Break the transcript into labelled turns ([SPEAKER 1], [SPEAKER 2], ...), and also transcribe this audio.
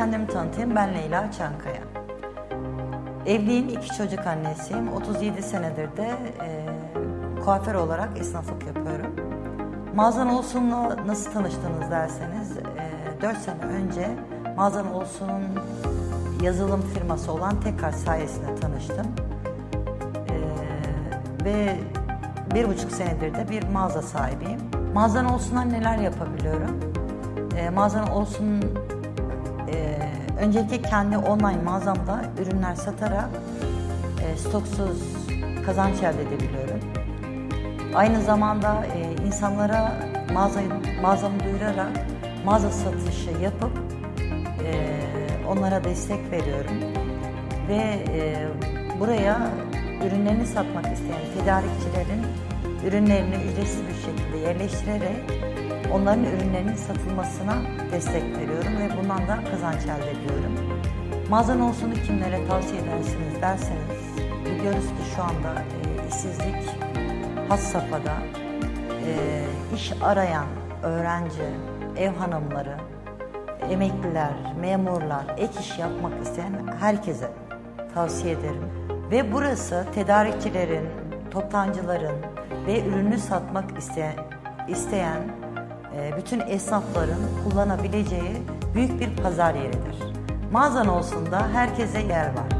[SPEAKER 1] tanıtayım. Ben Leyla Çankaya. Evliyim, iki çocuk annesiyim. 37 senedir de e, kuaför olarak esnaflık yapıyorum. Mağazan Olsun'la nasıl tanıştınız derseniz, e, 4 sene önce Mağazan Olsun'un yazılım firması olan Tekar sayesinde tanıştım. E, ve bir buçuk senedir de bir mağaza sahibiyim. Mağazan Olsun'dan neler yapabiliyorum? E, mağazan Olsun öncelikle kendi online mağazamda ürünler satarak e, stoksuz kazanç elde edebiliyorum. Aynı zamanda e, insanlara mağazayı, mağazamı duyurarak mağaza satışı yapıp e, onlara destek veriyorum. Ve e, buraya ürünlerini satmak isteyen tedarikçilerin ürünlerini ücretsiz bir şekilde yerleştirerek onların ürünlerinin satılmasına destek veriyorum ve bundan da kazanç elde ediyorum. Mağazan olsunu kimlere tavsiye edersiniz derseniz biliyoruz ki şu anda e, işsizlik had safhada e, iş arayan öğrenci, ev hanımları, emekliler, memurlar, ek iş yapmak isteyen herkese tavsiye ederim. Ve burası tedarikçilerin, toptancıların ve ürünü satmak isteyen, isteyen bütün esnafların kullanabileceği büyük bir pazar yeridir. Mağazan olsun da herkese yer var.